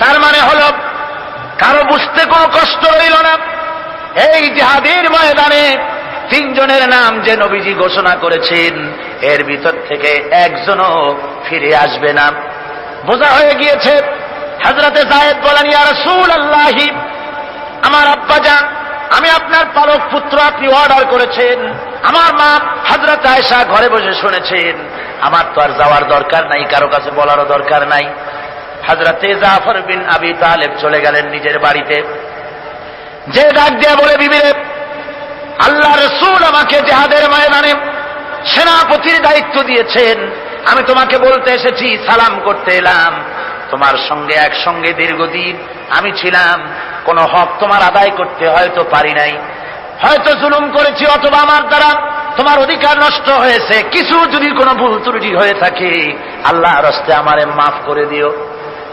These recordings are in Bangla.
তার মানে হল, কারও বুঝতে কোনো কষ্ট হইল না। এই জিহাদের ময়দানে তিনজনের নাম যে নবীজি ঘোষণা করেছেন, এর ভিতর থেকে একজনও ফিরে আসবে না। বোঝা হয়ে গিয়েছে হাজরাতে জায়েদ বলেন, ইয়া রাসূল আল্লাহি আমার আব্বা যান আমি আপনার পালক পুত্র আপনি অর্ডার করেছেন। আমার মা হাজরত আয়েশা ঘরে বসে শুনেছেন। আমার তো আর যাওয়ার দরকার নাই, কারও কাছে বলারও দরকার নাই। হাজরতে জাফর বিন আবি তালেব চলে গেলেন নিজের বাড়িতে। যে ডাক দিয়া বলে, বিবিরে, আল্লাহ রসুল আমাকে জেহাদের ময়দানে সেনাপতির দায়িত্ব দিয়েছেন। আমি তোমাকে বলতে এসেছি, সালাম করতে এলাম। তোমার সঙ্গে একসঙ্গে দীর্ঘদিন আমি ছিলাম। কোন হক তোমার আদায় করতে হয়তো পারি নাই। হয়তো জুলুম করেছি, অথবা আমার দ্বারা তোমার অধিকার নষ্ট হয়েছে। কিছু যদি কোনো ভুল ত্রুটি হয়ে থাকে আল্লাহ রস্তে আমারে মাফ করে দিও।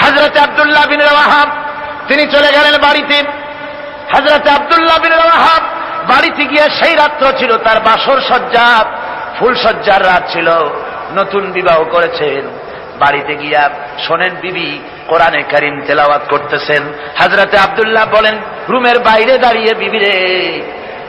হাজরতে আবদুল্লাহ বিন রাহাব তিনি চলে গেলেন বাড়িতে। হাজরতে আবদুল্লাহ বিন রাহাব বাড়িতে গিয়ে সেই রাত্র ছিল, তার বাসর সজ্জা, ফুল সজ্জার রাত ছিল। নতুন বিবাহ করেছেন। বাড়িতে গিয়া শোনেন বিবি কোরআনে কারিম তেলাওয়াত করতেছেন। হাজরাতে আবদুল্লাহ বলেন, রুমের বাইরে দাঁড়িয়ে বিবিরে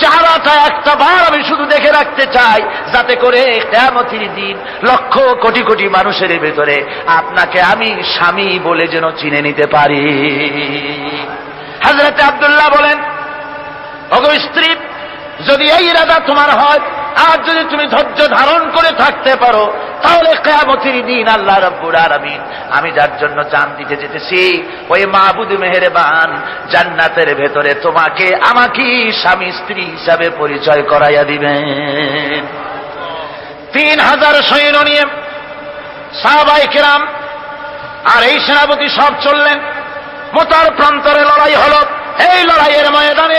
চেহারাটা একটা বার আমি শুধু দেখে রাখতে চাই, যাতে করে কেমতির দিন লক্ষ কোটি কোটি মানুষের ভেতরে আপনাকে আমি স্বামী বলে যেন চিনে নিতে পারি। হাজরতে আবদুল্লাহ বলেন অগ স্ত্রী যদি এই ইরাদা তোমার হয়, আর যদি তুমি ধৈর্য ধারণ করে থাকতে পারো, তাহলে কেয়ামতির দিন আল্লাহ রব্বুর আরামিন আমি যার জন্য জান দিতে যেতেছি, ওই মাহবুদ মেহেরবান জান্নাতের ভেতরে তোমাকে আমাকে স্বামী স্ত্রী হিসাবে পরিচয় করাইয়া দিবেন তিন হাজার সৈন্য নিয়ে সাহাবাই কেরাম আর এই সেনাপতি সব চললেন। মোতার প্রান্তরে লড়াই হল। এই লড়াইয়ের ময়দানে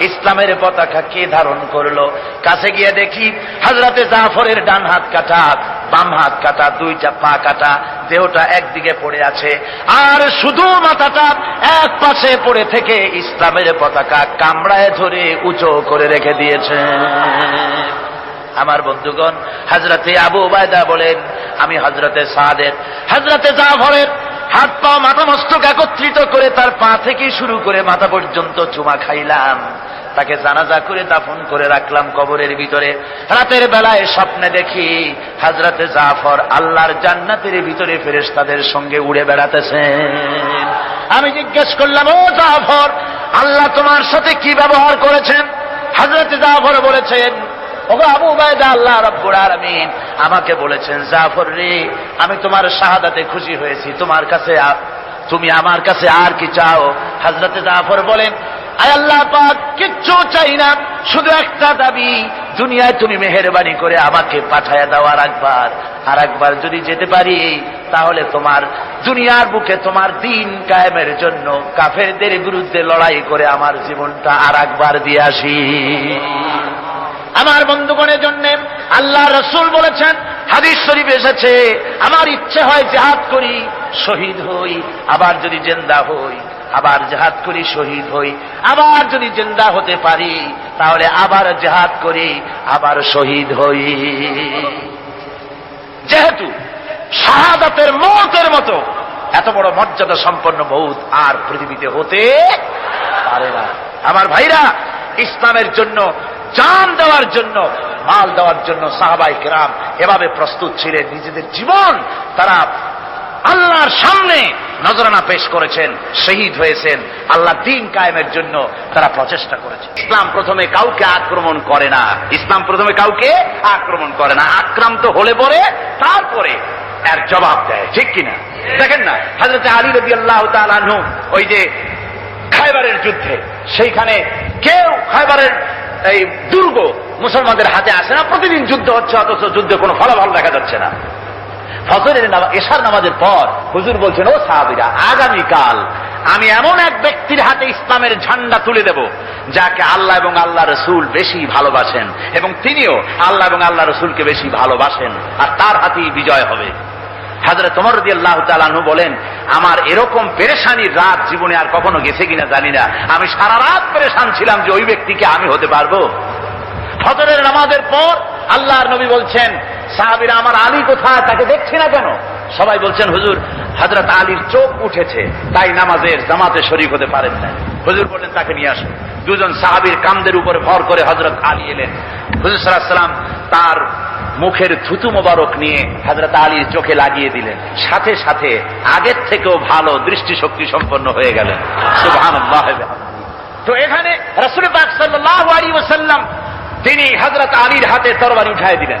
ইসলামের পতাকা কে ধারণ করল? কাছে গিয়ে দেখি হাজরাতে জাফরের ডান হাত কাটা, বাম হাত কাটা, দুইটা পা কাটা, দেহটা একদিকে পড়ে আছে। আর শুধু মাথাটা এক পাশে পড়ে থেকে ইসলামের পতাকা কামড়ায় ধরে উঁচু করে রেখে দিয়েছে। আমার বন্ধুগণ হাজরাতে আবু বায়দা বলেন, আমি হজরতে সাদের হজরতে জাফরের হাত পা মাথা মস্তক একত্রিত করে তার পা থেকে শুরু করে মাথা পর্যন্ত চুমা খাইলাম। তাকে জানাজা করে দাফন করে রাখলাম কবরের ভিতরে। রাতের বেলায় স্বপ্নে দেখি হাজরতে জাফর আল্লাহর জান্নাতের ভিতরে ফেরেশতাদের সঙ্গে উড়ে বেড়াতেছেন আমি জিজ্ঞেস করলাম, ও জাফর, আল্লাহ তোমার সাথে কি ব্যবহার করেছেন? হাজরতে জাফর বলেছেন আলামিন আমাকে বলেছেন, জাফর রে, আমি তোমার শাহাদাতে খুশি হয়েছি। তোমার কাছে তুমি আমার কাছে আর কি চাও? হযরতে জাফর বলেন আল্লাহ পাক, কিচ্ছু চাই না। শুধু একটা দাবি, দুনিয়ায় তুমি মেহেরবানি করে আমাকে পাঠায়া দাও আর একবার আর একবার যদি যেতে পারি, তাহলে তোমার দুনিয়ার বুকে তোমার দিন কায়েমের জন্য কাফেরদের বিরুদ্ধে লড়াই করে আমার জীবনটা আর একবার দিয়ে আসি। আমার বন্ধুগণের জন্য আল্লাহ রসুল বলেছেন, হাদিস শরীফ এসেছে, আমার ইচ্ছে হয় জেহাদ করি, শহীদ হই, আবার যদি জেন্দা হই। আবার জেহাদ করি শহীদ হই। আবার যদি জেন্দা হতে পারি, তাহলে আবার জেহাদ করি, আবার শহীদ হই। যেহেতু শাহাদাতের মৌতের মতো এত বড় মর্যাদা সম্পন্ন মৌত আর পৃথিবীতে হতে পারে না। আমার ভাইরা, ইসলামের জন্য, জান দেওয়ার জন্য, মাল দেওয়ার জন্য সাহাবাই কেরাম এভাবে প্রস্তুত ছিলেন। নিজেদের জীবন তারা আল্লাহর সামনে নজরানা পেশ করেছেন, শহীদ হয়েছেন, আল্লাহ দিন কায়েমের জন্য তারা প্রচেষ্টা করেছে ইসলাম প্রথমে কাউকে আক্রমণ করে না। ইসলাম প্রথমে কাউকে আক্রমণ করে না। আক্রান্ত হলে পরে তারপরে এর জবাব দেয়। ঠিক কিনা? দেখেন না হাজরত আলী রবি আল্লাহ তালু ওই যে খাইবারের যুদ্ধে, সেইখানে কেউ খাইবারের এই দুর্গ মুসলমানদের হাতে আসে না। প্রতিদিন যুদ্ধ হচ্ছে, অথচ যুদ্ধে কোনো ফলাফল দেখা যাচ্ছে না। ফজরের এশার নামাজের পর হুজুর বলছেন, ও সাহাবিরা, আগামীকাল আমি এমন এক ব্যক্তির হাতে ইসলামের ঝান্ডা তুলে দেব, যাকে আল্লাহ এবং আল্লাহ রসুল বেশি ভালোবাসেন এবং তিনিও আল্লাহ এবং আল্লাহ রসুলকে বেশি ভালোবাসেন, আর তার হাতেই বিজয় হবে। হাজরে তোমার রদি আল্লাহ তালানু বলেন, আমার এরকম পেরেশানির রাত জীবনে আর কখনো গেছে কিনা জানি না। আমি সারা রাত পেরেশান ছিলাম যে ওই ব্যক্তিকে আমি হতে পারব। ফজরের নামাজের পর আল্লাহর নবী বলছেন সাহাবিরা, আমার আলী কোথায়? তাকে দেখছি না কেন? সবাই বলছেন, হুজুর হজরত আলীর চোখ উঠেছে, তাই নামাজের জামাতে শরিক হতে পারেন না হুজুর বললেন, তাকে নিয়ে আসুন। দুজন সাহাবির কামদের উপরে ভর করে হজরত আলী এলেন। হুজুর সাল্লাম তার মুখের থুতু মোবারক নিয়ে হজরত আলীর চোখে লাগিয়ে দিলেন। সাথে সাথে আগের থেকেও ভালো দৃষ্টিশক্তি সম্পন্ন হয়ে গেলেন। সুবহানাল্লাহ তো এখানে রসুল পাক সাল্লাল্লাহু আলাইহি ওয়াসাল্লাম তিনি হজরত আলীর হাতে তরবারি উঠায় দিলেন।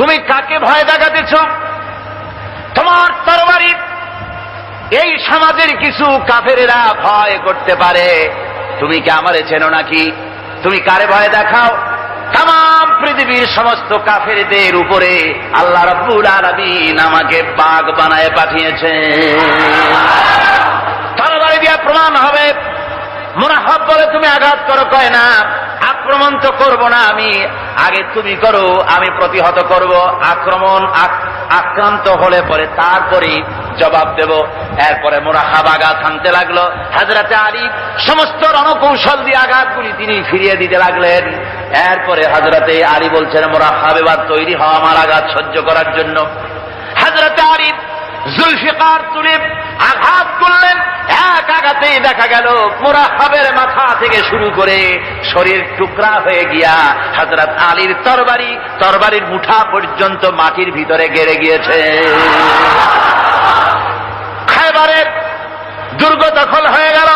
তুমি কাকে ভয় দেখাতেছ? তোমার তরবারি, এই সমাজের কিছু কাফেরেরা ভয় করতে পারে। তুমি কি আমারে চেনো নাকি? তুমি কারে ভয় দেখাও? তাম পৃথিবীর সমস্ত কাফেরদের উপরে আল্লাহ রব্বুল আলামিন আমাকে বাঘ বানায় পাঠিয়েছে তরবারি দিয়া প্রমাণ হবে। মুনাফব বলে, তুমি আঘাত করো, কয় না, আক্রমণ তো করব না আমি। আগে তুমি করো, আমি প্রতিহত করব। আক্রমণ আক্রান্ত হলে পরে তারপরে জবাব দেব। এরপরে মোরাহাব আঘাত হানতে লাগল। হাজরাতে আলী সমস্ত রণকৌশল দিয়ে আঘাতগুলি তিনি ফিরিয়ে দিতে লাগলেন। এরপরে হাজরাতে আলী বলছেন, মোরাহাব, এবার তৈরি হওয়া আমার আঘাত সহ্য করার জন্য। হাজরাতে আলী জুলফিকার তুলে আঘাত করলেন, এক আঘাতেই দেখা গেল মুরাহাবের মাথা থেকে শুরু করে শরীর টুকরা হয়ে গিয়া হজরত আলীর তরবারি, তরবারির মুঠা পর্যন্ত মাটির ভিতরে গেড়ে গিয়েছে। খাইবারের দুর্গ দখল হয়ে গেল।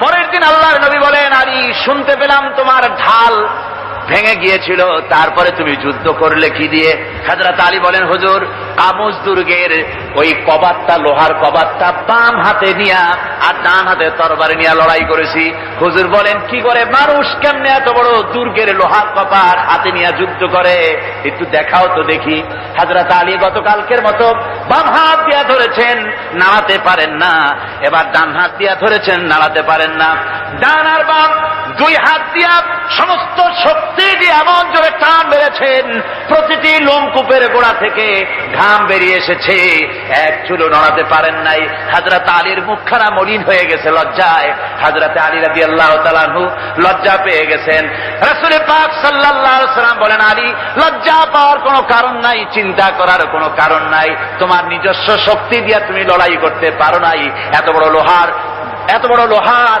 পরের দিন আল্লাহর নবী বলেন, আলী, শুনতে পেলাম তোমার ঢাল ভেঙে গিয়েছিল, তারপরে তুমি যুদ্ধ করলে কি দিয়ে? হাজরাত আলী বলেন, হুজুর আমুজ দুর্গের ওই কবাতটা লোহার কবাতটা বাম হাতে নিয়া আর ডান হাতে তরবারি নিয়ে লড়াই করেছি। হুজুর বলেন, কি করে? মানুষ কেমনে এত বড় দুর্গের লোহার কপাট হাতে নিয়ে যুদ্ধ করে? একটু দেখাও তো দেখি। হাজরাত আলী গতকালকের মতো বাম হাত দিয়া ধরেছেন, নাড়াতে পারেন না। এবার ডান হাত দিয়া ধরেছেন, নাড়াতে পারেন না। ডান আর বাম, দুই হাত দিয়া সমস্ত শক্তি দিয়ে এমন জোরে টান বেড়েছেন প্রতিটি লোমকূপের গোড়া থেকে ঘাম বেরিয়ে এসেছে। এক চুলো নড়াতে পারেন নাই। হাজরাত আলীর মুখখানা মলিন হয়ে গেছে লজ্জায়। হাজরাতে আলী রাজি আল্লাহ তালাহু লজ্জা পেয়ে গেছেন। রাসুল পাক সাল্লাহ সাল্লাম বলেন, আলী, লজ্জা পাওয়ার কোনো কারণ নাই, চিন্তা করার কোনো কারণ নাই। তোমার নিজস্ব শক্তি দিয়ে তুমি লড়াই করতে পারো নাই। এত বড় লোহার, এত বড় লোহার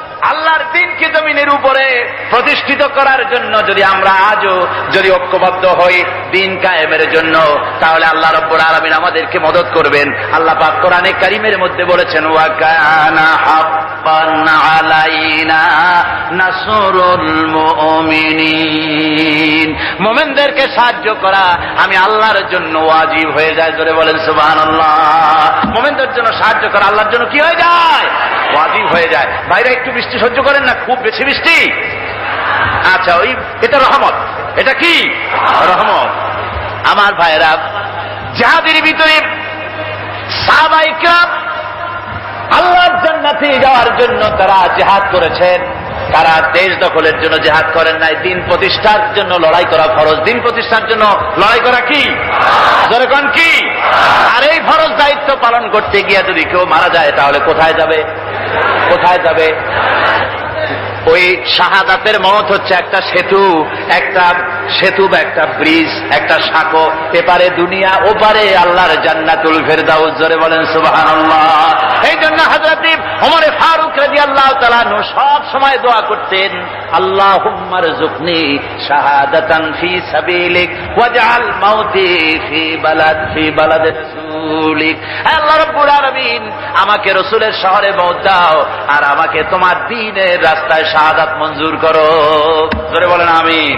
আল্লাহর দিনকে জমিনের উপরে প্রতিষ্ঠিত করার জন্য যদি আমরা আজও যদি ঐক্যবদ্ধ হই, দিন কায়েমের জন্য, তাহলে আল্লাহ রব্বুর আলমিন আমাদেরকে মদত করবেন। আল্লাহ পাক কোরআনে কারিমের মধ্যে বলেছেন ওয়াকানা আলাইনা নাসরুল মোমেনদেরকে সাহায্য করা আমি আল্লাহর জন্য ওয়াজিব হয়ে যায়, জোরে বলেন সুবহানাল্লাহ। মোমেনদের জন্য সাহায্য করা আল্লাহর জন্য কি হয়ে যায়? ওয়াজিব হয়ে যায়। বাইরে একটু বৃষ্টি সহ্য করেন না, খুব বেশি বৃষ্টি। আচ্ছা ওই, এটা রহমত। এটা কি? রহমত। আমার ভাইরা যাদের ভিতরে সাহাবাইকরাম আল্লাহর জান্নাতে যাওয়ার জন্য তারা জেহাদ করেছেন। তারা দেশ দখলের জন্য জেহাদ করেন নাই। দিন প্রতিষ্ঠার জন্য লড়াই করা ফরজ। দিন প্রতিষ্ঠার জন্য লড়াই করা কি? জনগণ কি? আর এই ফরজ দায়িত্ব পালন করতে গিয়ে যদি কেউ মারা যায়, তাহলে কোথায় যাবে? কোথায় যাবে? ওই শাহাদাতের মত হচ্ছে একটা সেতু, একটা সেতু বা একটা ব্রিজ, একটা সাঁকো, এপারে দুনিয়া, ওপারে আল্লাহর জান্নাতুল ফেরদাউস। জোরে বলেন, সুবহানাল্লাহ। এই জন্য হযরত ওমর ফারুক রাদিয়াল্লাহু তাআলা নু সব সময় দোয়া করতেন আল্লাহুম্মার জুকনি শাহাদাতান ফি সাবিলিক ওয়াজআল মাউতি ফি বালাদ ফি বালাদ রাসূলিক। আল্লাহ রাব্বুল আলামিন, আমাকে রাসূলের শহরে মওত দাও আর আমাকে তোমার দ্বীনের রাস্তায় শাহাদাত মঞ্জুর করো। জোরে বলেন আমিন।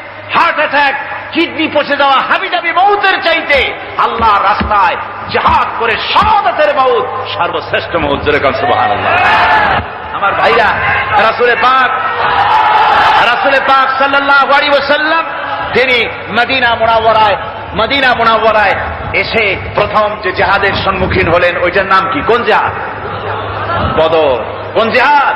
heart attack kidney পচে যাওয়া হাবি হাবিজাবি মৌতের চাইতে আল্লাহ রাস্তায় জাহাজ করে সমাদতের মৌত, সর্বশ্রেষ্ঠ মৌত যেরকম সুবাহ আমার ভাইরা রাসুলে পাক রাসুলে পাক সাল্লাহ আলী ওসাল্লাম তিনি মদিনা মোনাওয়ারায় মদিনা মোনাওয়ারায় এসে প্রথম যে জাহাজের সম্মুখীন হলেন, ওইটার নাম কি? কোন জাহাজ বদর। কোন জেহাদ?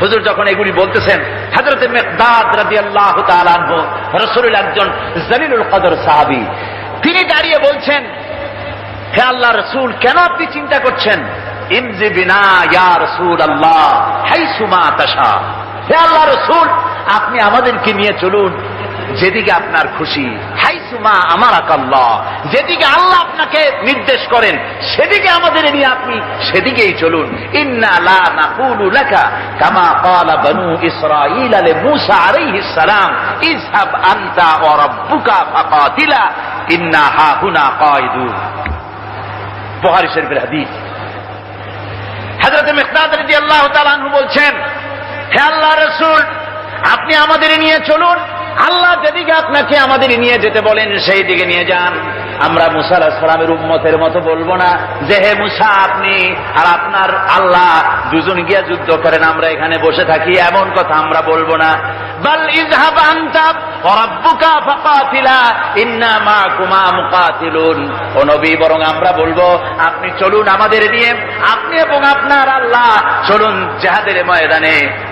হুজুর যখন এগুলি বলতেছেন হাজরতে মেকদাদ রাজি আল্লাহ রসুল একজন জলিলুল কদর সাহাবি, তিনি দাঁড়িয়ে বলছেন, হে আল্লাহ রসুল, কেন আপনি চিন্তা করছেন? ইমজি বিনা রসুল আল্লাহ হাই সুমা তাসা হে আল্লাহ রসুল, আপনি আমাদেরকে নিয়ে চলুন যেদিকে আপনার খুশি। হাই সুমা আমার আকাল্লাহ যেদিকে আল্লাহ আপনাকে নির্দেশ করেন, সেদিকে আমাদের নিয়ে আপনি সেদিকেই চলুন। বলছেন, হে আল্লাহ আপনি আমাদের নিয়ে চলুন। আল্লাহ যেদিকে আপনাকে আমাদের নিয়ে যেতে বলেন, সেই দিকে নিয়ে যান। আমরা মুসা সালামের উম্মতের মতো বলব না যে, হে মুসা, আপনি আর আপনার আল্লাহ দুজন গিয়া যুদ্ধ করেন, আমরা এখানে বসে থাকি, এমন কথা আমরা বলব না। বরং আমরা বলব, আপনি চলুন আমাদের নিয়ে, আপনি এবং আপনার আল্লাহ চলুন জেহাদের ময়দানে।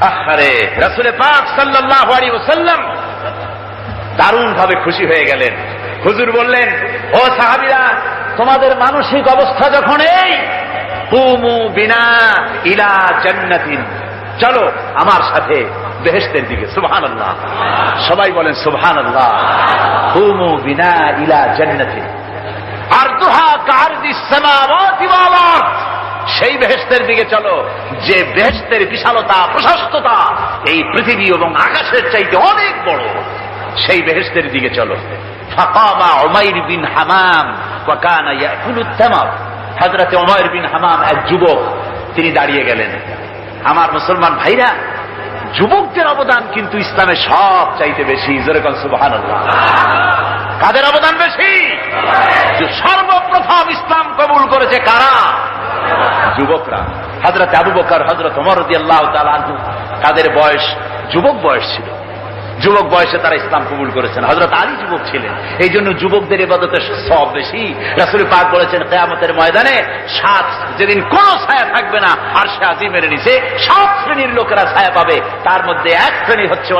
আহারে রাসুলে পাক সাল্লাহ ওসাল্লাম দারুণ ভাবে খুশি হয়ে গেলেন। হুজুর বললেন, ও সাহাবিরা, তোমাদের মানসিক অবস্থা যখন এই, কুমু বিনা ইলা জান্নাতিন। চলো আমার সাথে বেহেস্তের দিকে সুবহান আল্লাহ সবাই বলেন সুবহান আল্লাহ কুমু বিনা ইলা জান্নাতিন। আর দুহা ওয়াল আরদ। সেই বেহেস্তের দিকে চলো। যে বেহেস্তের বিশালতা, প্রশস্ততা এই পৃথিবী এবং আকাশের চাইতে অনেক বড়। সেই বেহেস্তের দিকে চলো। ফাকামা উমাইর বিন হামাম ওয়াকানা উমাইর বিন হামাম এক যুবক, তিনি দাঁড়িয়ে গেলেন। আমার মুসলমান ভাইরা যুবকদের অবদান কিন্তু ইসলামে সব চাইতে বেশি। কাদের অবদান বেশি? সর্বপ্রথম ইসলাম কবুল করেছে কারা? যুবকরা। হজরত আবু বকর হজরত অমর আল্লাহ তাদের বয়স, যুবক বয়স ছিল। যুবক বয়সে তারা ইসলাম কবুল করেছেন। হজরত আলী যুবক ছিলেন। এই জন্য যুবকদের এবাদতে সব বেশি। রাসুল পাক বলেছেন, কেয়ামতের ময়দানে সাত, যেদিন কোন ছায়া থাকবে না আর সে আজিমের নিচে সাত শ্রেণির লোকেরা ছায়া পাবে। তার মধ্যে এক শ্রেণি হচ্ছে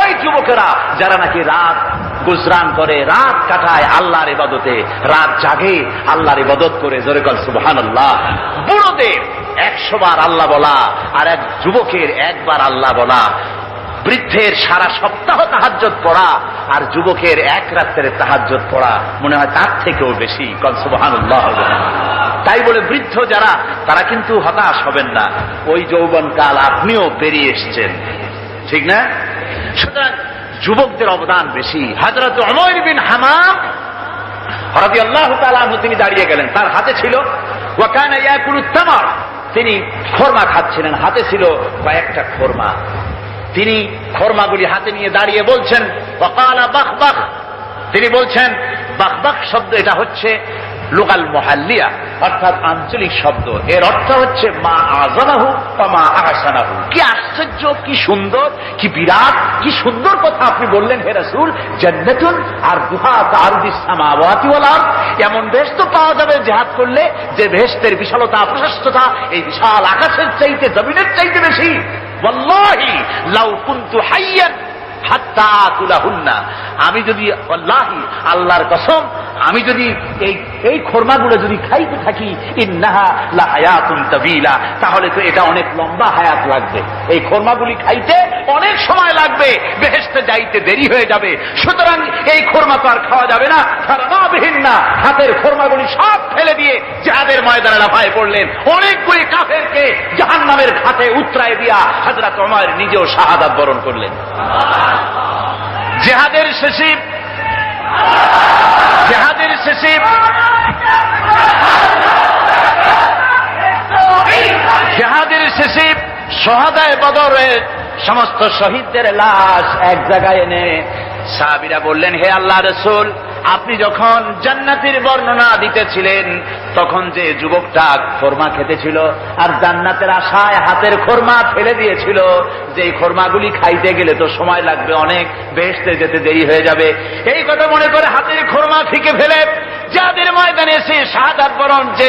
ওই যুবকেরা, যারা নাকি রাত গুজরান করে, রাত কাটায় আল্লাহর ইবাদতে, রাত জাগে, আল্লাহর ইবাদত করে, জোরে কল সুবহান আল্লাহ বুড়োদের একশো বার আল্লাহ বলা, আর এক যুবকের একবার আল্লাহ বলা। বৃদ্ধের সারা সপ্তাহ তাহাজ্জত পড়া, আর যুবকের এক রাত্রের তাহাজ্জত পড়া। মনে হয় তার থেকেও বেশি কনসুবহান তাই বলে বৃদ্ধ যারা, তারা কিন্তু হতাশ হবেন না। ওই যৌবনকাল আপনিও বেরিয়ে এসছেন। ঠিক না? সুতরাং যুবকদের অবদান বেশি। হাজরত অমর বিন হামাম হরদি আল্লাহ তিনি দাঁড়িয়ে গেলেন। তার হাতে ছিল ওয়াকানা ইয়াকুল তামার। তিনি খোরমা খাচ্ছিলেন। হাতে ছিল কয়েকটা খোরমা। তিনি খোরমাগুলি হাতে নিয়ে দাঁড়িয়ে বলছেন তিনি বলছেন বাখ শব্দ এটা হচ্ছে লোকাল মহাল্লিয়া, অর্থাৎ আঞ্চলিক শব্দ। এর অর্থ হচ্ছে মা আজানাহু বা মা আহসানাহু। কি আশ্চর্য, কি সুন্দর, কি বিরাট, কি সুন্দর কথা আপনি বললেন হে রাসূল, জান্নাতুন আর দুহা তারদিস সামাওয়াতি এমন বেশ তো পাওয়া যাবে জিহাদ করলে, যে বেহেশতের বিশালতা, প্রশস্ততা, এই বিশাল আকাশের চাইতে, জমিনের চাইতে বেশি। ওয়াল্লাহি লাউ কুনতু হাইয়ান হাত্তা তুলাহুন্না। আমি যদি আল্লাহি আল্লাহর কসম আমি যদি এই এই খোরমাগুলো যদি খাইতে থাকি, ইন্নাহা তাহলে তো এটা অনেক লম্বা হায়াত লাগবে। এই খোরমাগুলি খাইতে অনেক সময় লাগবে বেহেস্তে যাইতে দেরি হয়ে যাবে। সুতরাং এই খোরমা তো আর খাওয়া যাবে না। বিহীন না হাতের খোরমাগুলি সব ফেলে দিয়ে যাদের ময়দানে লাফায় পড়লেন। অনেকগুলি কাফেরকে জাহান নামের ঘাটে উত্তরায় দিয়া হাজরা তোমার নিজেও শাহাদাত বরণ করলেন। জেহাদের শেষে জেহাদের শেষে জেহাদের শেষে সহদায় বদরের সমস্ত শহীদদের লাশ এক জায়গায় এনে সাহাবিরা বললেন, হে আল্লাহ রসুল আপনি যখন জান্নাতের বর্ণনা দিতেছিলেন, তখন যে যুবকটা খোরমা খেতেছিল আর জান্নাতের আশায় হাতের খোরমা ফেলে দিয়েছিল যে খোরমাগুলি খাইতে গেলে তো সময় লাগবে অনেক বেসতে যেতে দেরি হয়ে যাবে। এই কথা মনে করে হাতের খোরমা ফিকে ফেলে, যাদের ময়দানে এসে শাহাদাত বরণ যে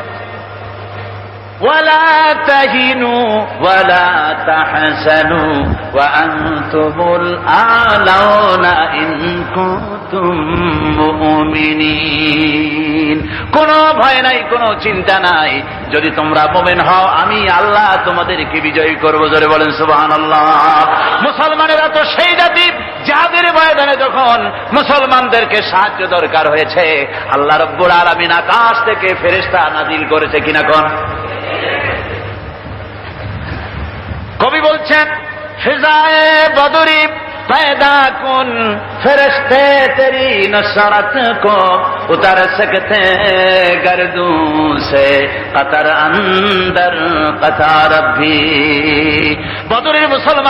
ولا تهنوا ولا تحزنوا وأنتم الأعلون إن كنتم مؤمنين কোনো ভয় নাই কোনো চিন্তা নাই যদি তোমরা মোমেন হও আমি আল্লাহ তোমাদেরকে বিজয়ী করবো জোরে বলেন সুবাহান আল্লাহ মুসলমানেরা তো সেই জাতি যাদের ময়দানে যখন মুসলমানদেরকে সাহায্য দরকার হয়েছে আল্লাহ রব্বুল আলমিন আকাশ থেকে ফেরেস্তা নাজিল করেছে কিনা কোন কবি বলছেন ফিজায় বদরি پیدا کن فرشتے تیری نصرت کو اتر سکتے گردوں سے قطر اندر قطار بھی بدر مسلمان